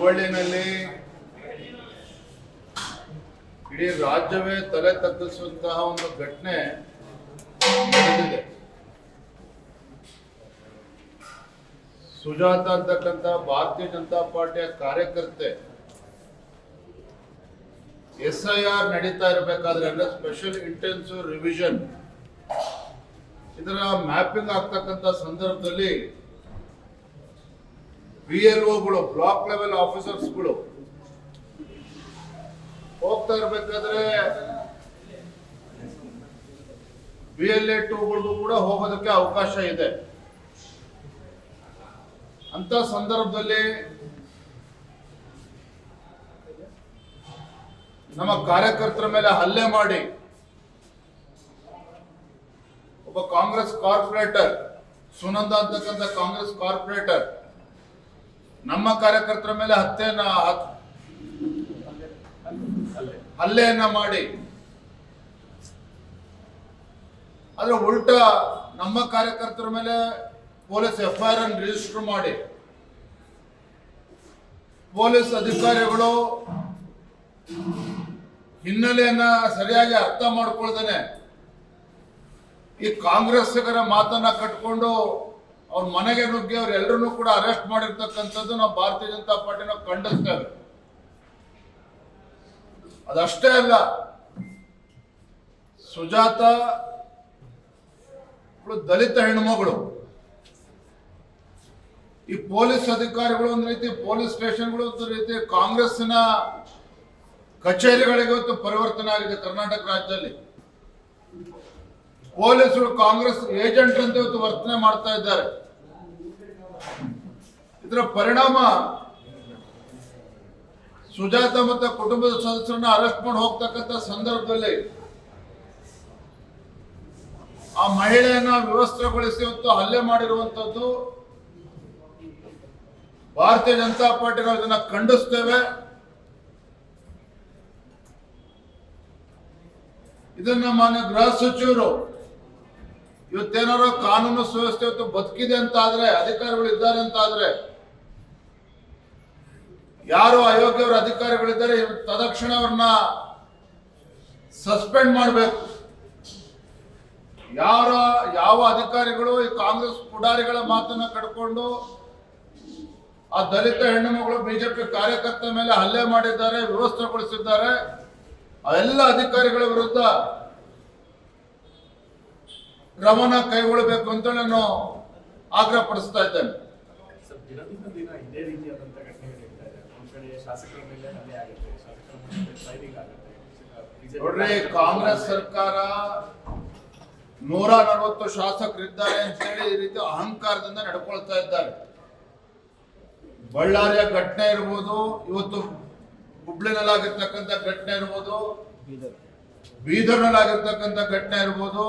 ಹುಬ್ಬಳ್ಳಿನಲ್ಲಿ ಇಡೀ ರಾಜ್ಯವೇ ತಲೆ ತಗ್ಗಿಸುವಂತಹ ಒಂದು ಘಟನೆ ನಡೆದಿದೆ. ಸುಜಾತ ಅಂತಕ್ಕಂಥ ಭಾರತೀಯ ಜನತಾ ಪಾರ್ಟಿಯ ಕಾರ್ಯಕರ್ತೆ ಎಸ್ ಐ ಆರ್ ನಡೀತಾ ಇರಬೇಕಾದ್ರೆ ಸ್ಪೆಷಲ್ ಇಂಟೆನ್ಸಿವ್ ರಿವಿಷನ್ ಇದರ ಮ್ಯಾಪಿಂಗ್ ಆಗ್ತಕ್ಕಂಥ ಸಂದರ್ಭದಲ್ಲಿ ಬಿ ಎಲ್ ಒಗಳು ಬ್ಲಾಕ್ ಲೆವೆಲ್ ಆಫೀಸರ್ಸ್ಗಳು ಹೋಗ್ತಾ ಇರ್ಬೇಕಾದ್ರೆ ಬಿ ಎಲ್ ಎ ಟೂಗಳಿಗೂ ಕೂಡ ಹೋಗೋದಕ್ಕೆ ಅವಕಾಶ ಇದೆ. ಅಂತ ಸಂದರ್ಭದಲ್ಲಿ ನಮ್ಮ ಕಾರ್ಯಕರ್ತರ ಮೇಲೆ ಹಲ್ಲೆ ಮಾಡಿ ಒಬ್ಬ ಕಾಂಗ್ರೆಸ್ ಕಾರ್ಪೊರೇಟರ್, ಸುನಂದ ಅಂತಕ್ಕಂಥ ಕಾಂಗ್ರೆಸ್ ಕಾರ್ಪೊರೇಟರ್ ನಮ್ಮ ಕಾರ್ಯಕರ್ತರ ಮೇಲೆ ಹತ್ಯೆಯನ್ನ ಹತ್- ಹಲ್ಲೆಯನ್ನ ಮಾಡಿ. ಆದ್ರೆ ಉಲ್ಟಾ ನಮ್ಮ ಕಾರ್ಯಕರ್ತರ ಮೇಲೆ ಪೊಲೀಸ್ ಎಫ್ ಐ ಅನ್ನು ರಿಜಿಸ್ಟರ್ ಮಾಡಿ. ಪೊಲೀಸ್ ಅಧಿಕಾರಿಗಳು ಹಿನ್ನೆಲೆಯನ್ನ ಸರಿಯಾಗಿ ಅರ್ಥ ಮಾಡ್ಕೊಳ್ದೇನೆ. ಈ ಕಾಂಗ್ರೆಸ್ಸಿಗರ ಮಾತನ್ನ ಕಟ್ಕೊಂಡು ಅವ್ರ ಮನೆಗೆ ನುಗ್ಗಿ ಅವ್ರೆಲ್ಲರನ್ನೂ ಕೂಡ ಅರೆಸ್ಟ್ ಮಾಡಿರ್ತಕ್ಕಂಥದ್ದು ನಾವು ಭಾರತೀಯ ಜನತಾ ಪಾರ್ಟಿನ ಖಂಡಿಸ್ತೇವೆ ಅದಷ್ಟೇ ಅಲ್ಲ, ಸುಜಾತ ದಲಿತ ಹೆಣ್ಮಗಳು ಈ ಪೊಲೀಸ್ ಅಧಿಕಾರಿಗಳು ಒಂದು ರೀತಿ, ಪೊಲೀಸ್ ಸ್ಟೇಷನ್ಗಳು ಒಂದು ರೀತಿ ಕಾಂಗ್ರೆಸ್ನ ಕಚೇರಿಗಳಿಗೆ ಪರಿವರ್ತನೆ ಆಗಿದೆ ಕರ್ನಾಟಕ ರಾಜ್ಯದಲ್ಲಿ. ಪೊಲೀಸರು ಕಾಂಗ್ರೆಸ್ ಏಜೆಂಟ್ ಅಂತ ಇವತ್ತು ವರ್ತನೆ ಮಾಡ್ತಾ ಇದ್ದಾರೆ. ಇದರ ಪರಿಣಾಮ ಸುಜಾತ ಮತ್ತು ಕುಟುಂಬದ ಸದಸ್ಯರನ್ನ ಅರೆಸ್ಟ್ ಮಾಡಿ ಹೋಗ್ತಕ್ಕಂಥ ಸಂದರ್ಭದಲ್ಲಿ ಆ ಮಹಿಳೆಯನ್ನ ವ್ಯವಸ್ಥೆಗೊಳಿಸಿ ಇವತ್ತು ಹಲ್ಲೆ ಮಾಡಿರುವಂತದ್ದು ಭಾರತೀಯ ಜನತಾ ಪಾರ್ಟಿ ನಾವು ಇದನ್ನ ಖಂಡಿಸ್ತೇವೆ. ಇದನ್ನ ಮಾನ್ಯ ಗೃಹ ಸಚಿವರು ಇವತ್ತೇನಾರು ಕಾನೂನು ಸುವ್ಯವಸ್ಥೆ ಇವತ್ತು ಬದುಕಿದೆ ಅಂತ ಆದ್ರೆ ಅಧಿಕಾರಿಗಳು ಇದ್ದಾರೆ ಅಂತ ಆದ್ರೆ ಯಾರು ಅಯೋಗ್ಯವರ ಅಧಿಕಾರಿಗಳಿದ್ದಾರೆ ತದಕ್ಷಣ ಅವ್ರನ್ನ ಸಸ್ಪೆಂಡ್ ಮಾಡಬೇಕು. ಯಾರ, ಯಾವ ಅಧಿಕಾರಿಗಳು ಈ ಕಾಂಗ್ರೆಸ್ ಪುಡಾರಿಗಳ ಮಾತನ್ನ ಕಡ್ಕೊಂಡು, ಆ ದಲಿತ ಹೆಣ್ಣು ಮಗಳು ಬಿಜೆಪಿ ಕಾರ್ಯಕರ್ತರ ಮೇಲೆ ಹಲ್ಲೆ ಮಾಡಿದ್ದಾರೆ ವ್ಯವಸ್ಥೆಗೊಳಿಸಿದ್ದಾರೆ ಆ ಎಲ್ಲ ಅಧಿಕಾರಿಗಳ ವಿರುದ್ಧ ಕ್ರಮನ ಕೈಗೊಳ್ಳಬೇಕು ಅಂತ ನಾನು ಆಗ್ರಹ ಪಡಿಸ್ತಾ ಇದ್ದೇನೆ. ಸರ್ ದಿನದಿಂದ ದಿನ ಇದೇ ರೀತಿಯಾದಂಥ ಘಟನೆಗಳು ನಡೀತಾ ಇದೆ. ಒಂದ್ ಕಡೆ ಮೇಲೆ ಹಲ್ಲೆ ಆಗುತ್ತೆ. ಶಾಸಕರ ಮೇಲೆ ಆಗುತ್ತೆ. BJP ನೋಡ್ರಿ ಕಾಂಗ್ರೆಸ್ ಸರ್ಕಾರ ನೂರ ನಲವತ್ತು ಶಾಸಕರಿದ್ದಾರೆ ಅಂತೇಳಿ ಈ ರೀತಿ ಅಹಂಕಾರದಿಂದ ನಡ್ಕೊಳ್ತಾ ಇದ್ದಾರೆ. ಬಳ್ಳಾರಿಯ ಘಟನೆ ಇರ್ಬೋದು ಇವತ್ತು ಹುಬ್ಳಿನಲ್ಲಾಗಿರ್ತಕ್ಕಂಥ ಘಟನೆ ಇರ್ಬೋದು ಬೀದರ್ನಲ್ಲಾಗಿರ್ತಕ್ಕಂಥ ಘಟನೆ ಇರ್ಬೋದು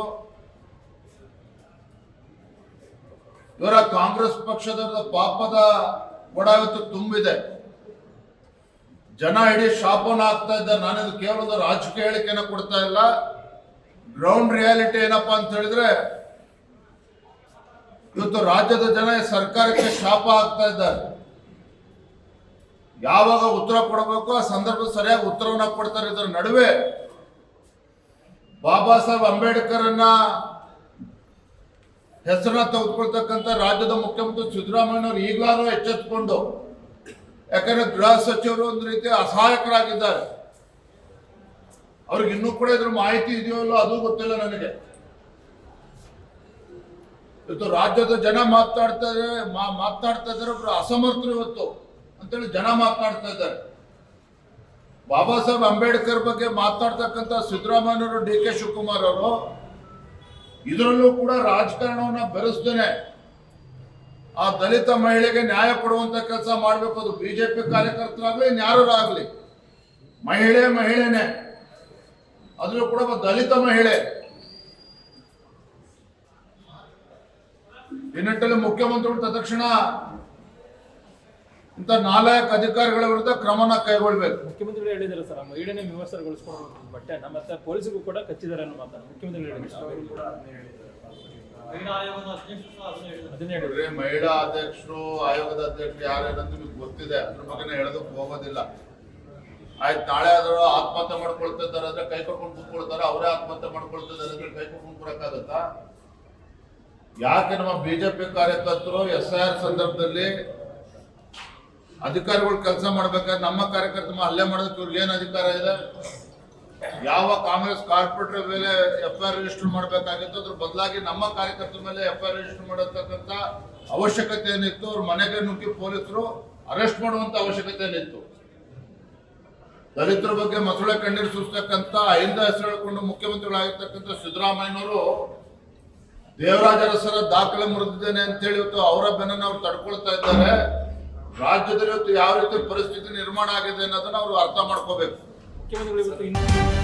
ಇವರ ಕಾಂಗ್ರೆಸ್ ಪಕ್ಷದ ಪಾಪದ ಒಡ ತುಂಬಿದೆ. ಜನ ಇಡೀ ಶಾಪನ ಆಗ್ತಾ ಇದ್ದಾರೆ. ನಾನಿದು ಕೇವಲ ಒಂದು ರಾಜಕೀಯ ಹೇಳಿಕೆನ ಕೊಡ್ತಾ ಇಲ್ಲ. ಗ್ರೌಂಡ್ ರಿಯಾಲಿಟಿ ಏನಪ್ಪಾ ಅಂತ ಹೇಳಿದ್ರೆ, ಇವತ್ತು ರಾಜ್ಯದ ಜನ ಸರ್ಕಾರಕ್ಕೆ ಶಾಪ ಆಗ್ತಾ ಇದ್ದಾರೆ. ಯಾವಾಗ ಉತ್ತರ ಕೊಡಬೇಕು, ಆ ಸಂದರ್ಭ ಸರಿಯಾಗಿ ಉತ್ತರವನ್ನ ಕೊಡ್ತಾರೆ. ಇದರ ನಡುವೆ ಬಾಬಾ ಸಾಹೇಬ್ ಅಂಬೇಡ್ಕರ್ನ ಹೆಸರನ್ನ ತೆಗೆದುಕೊಳ್ತಕ್ಕಂಥ ರಾಜ್ಯದ ಮುಖ್ಯಮಂತ್ರಿ ಸಿದ್ದರಾಮಯ್ಯನವರು ಈಗಲಾದ್ರೂ ಎಚ್ಚೆತ್ಕೊಂಡು ಯಾಕಂದ್ರೆ ಗೃಹ ಸಚಿವರು ಒಂದು ರೀತಿ ಅಸಹಾಯಕರಾಗಿದ್ದಾರೆ. ಅವ್ರಿಗೆ ಇನ್ನೂ ಕೂಡ ಇದ್ರ ಮಾಹಿತಿ ಇದೆಯೋ ಇಲ್ಲೋ ಅದು ಗೊತ್ತಿಲ್ಲ ನನಗೆ. ಇವತ್ತು ರಾಜ್ಯದ ಜನ ಮಾತಾಡ್ತಾ ಇದ್ದಾರೆ, ಮಾ- ಮಾತನಾಡ್ತಾ ಇದ್ದಾರೆ, ಒಬ್ರು ಅಸಮರ್ಥರು ಇವತ್ತು ಅಂತೇಳಿ ಜನ ಮಾತಾಡ್ತಾ ಇದ್ದಾರೆ. ಬಾಬಾ ಸಾಹೇಬ್ ಅಂಬೇಡ್ಕರ್ ಬಗ್ಗೆ ಮಾತನಾಡ್ತಕ್ಕಂಥ ಸಿದ್ದರಾಮಯ್ಯವರು ಡಿ ಕೆ ಶಿವಕುಮಾರ್ ಅವರು ಇದರಲ್ಲೂ ಕೂಡ ರಾಜಕಾರಣವನ್ನ ಬೆರೆಸ್ದೇನೆ ಆ ದಲಿತ ಮಹಿಳೆಗೆ ನ್ಯಾಯ ಕೊಡುವಂತ ಕೆಲಸ ಮಾಡಬೇಕು, ಅದು ಬಿಜೆಪಿ ಕಾರ್ಯಕರ್ತರಾಗ್ಲಿ ಯಾರಾಗ್ಲಿ ಮಹಿಳೆ ಮಹಿಳೆನೆ. ಅದ್ರೂ ಕೂಡ ದಲಿತ ಮಹಿಳೆ. ಈ ನಿಟ್ಟಲ್ಲಿ ಮುಖ್ಯಮಂತ್ರಿಗಳು ತಕ್ಷಣ ಇಂಥ ನಾಲ್ಕ ಅಧಿಕಾರಿಗಳ ವಿರುದ್ಧ ಕ್ರಮನ ಕೈಗೊಳ್ಬೇಕು ಮುಖ್ಯಮಂತ್ರಿಗಳು ಹೇಳಿದ್ದಾರೆ ಸರ್ ಆ ಮಹಿಳೆನೇ ವಿಮರ್ಶೆಗೊಳಿಸ್ಕೊಂಡು ಬಟ್ಟೆ ನಮ್ಮ ಮತ್ತೆ ಪೊಲೀಸರಿಗೂ ಕೂಡ ಕಚ್ಚಿದ್ದಾರೆ ಅನ್ನೋ ಮಾತನ್ನು ಮುಖ್ಯಮಂತ್ರಿಗಳು ಹೇಳಿದ್ದಾರೆ ಕೂಡ ಅದನ್ನೇ ಹೇಳಿದ್ದಾರೆ ಮಹಿಳಾ ಆಯೋಗದ ಅಧ್ಯಕ್ಷರು ಆಯೋಗದ ಅಧ್ಯಕ್ಷ ಯಾರು ಅದನ್ನೇ ಹೇಳಿದ್ರು. ನೋಡ್ರಿ ಮಹಿಳಾ ಅಧ್ಯಕ್ಷರು ಆಯೋಗದ ಅಧ್ಯಕ್ಷರು ಯಾರೇನಂತ ನಿಮ್ಗೆ ಗೊತ್ತಿದೆ. ಅದ್ರ ಬಗ್ಗೆ ಹೇಳೋದಕ್ಕೆ ಹೋಗೋದಿಲ್ಲ. ಆಯ್ತು ನಾಳೆ ಆದ್ರೂ ಆತ್ಮಹತ್ಯೆ ಮಾಡ್ಕೊಳ್ತಿದ್ದಾರೆ ಅಂದ್ರೆ ಕೈ ಕಟ್ಕೊಂಡು ಕೂತ್ಕೊಳ್ತಾರೆ. ಅವರೇ ಆತ್ಮಹತ್ಯೆ ಮಾಡ್ಕೊಳ್ತಿದ್ದಾರೆ ಅಂದ್ರೆ ಕೈ ಕಟ್ಕೊಂಡು ಕೂರಕ್ಕಾಗತ್ತಾ? ಯಾಕೆ ನಮ್ಮ ಬಿಜೆಪಿ ಕಾರ್ಯಕರ್ತರು ಎಸ್ ಐ ಆರ್ ಸಂದರ್ಭದಲ್ಲಿ ಅಧಿಕಾರಿಗಳು ಕೆಲಸ ಮಾಡ್ಬೇಕಾದ್ರೆ ನಮ್ಮ ಕಾರ್ಯಕರ್ತ ಮೇಲೆ ಹಲ್ಲೆ ಮಾಡೋದಕ್ಕೆ ಇವ್ರಿಗೆ ಏನು ಅಧಿಕಾರ ಇದೆ? ಯಾವ ಕಾಂಗ್ರೆಸ್ ಕಾರ್ಪೊರೇಟರ್ ಮೇಲೆ ಎಫ್ ಐ ರಿಜಿಸ್ಟರ್ ಮಾಡಬೇಕಾಗಿತ್ತು? ಅದ್ರ ಬದಲಾಗಿ ನಮ್ಮ ಕಾರ್ಯಕರ್ತರ ಮೇಲೆ ಎಫ್ ಐ ರಿಜಿಸ್ಟರ್ ಮಾಡತಕ್ಕಂತ ಅವಶ್ಯಕತೆ ಏನಿತ್ತು ಅವ್ರ ಮನೆಗೆ ನುಗ್ಗಿ ಪೊಲೀಸರು ಅರೆಸ್ಟ್ ಮಾಡುವಂತ ಅವಶ್ಯಕತೆ ಏನಿತ್ತು ದಲಿತರ ಬಗ್ಗೆ ಮೊಸಳೆ ಕಣ್ಣೀರು ಸುರಿಸ್ತಕ್ಕಂತ ಐದ ಹೆಸರು ಹೇಳ್ಕೊಂಡು ಮುಖ್ಯಮಂತ್ರಿಗಳಾಗಿರ್ತಕ್ಕಂಥ ಸಿದ್ದರಾಮಯ್ಯನವರು ದೇವರಾಜ ಅರಸರ ದಾಖಲೆ ಮುರಿದಿದ್ದೇನೆ ಅಂತೇಳಿ ಇವತ್ತು ಅವರ ಬೆನ್ನನ್ನು ಅವ್ರು ತಡ್ಕೊಳ್ತಾ ಇದ್ದಾರೆ. ರಾಜ್ಯದಲ್ಲಿ ಯಾವ ರೀತಿ ಪರಿಸ್ಥಿತಿ ನಿರ್ಮಾಣ ಆಗಿದೆ ಅನ್ನೋದನ್ನ ಅವರು ಅರ್ಥ ಮಾಡ್ಕೋಬೇಕು. ಮುಖ್ಯಮಂತ್ರಿಗಳು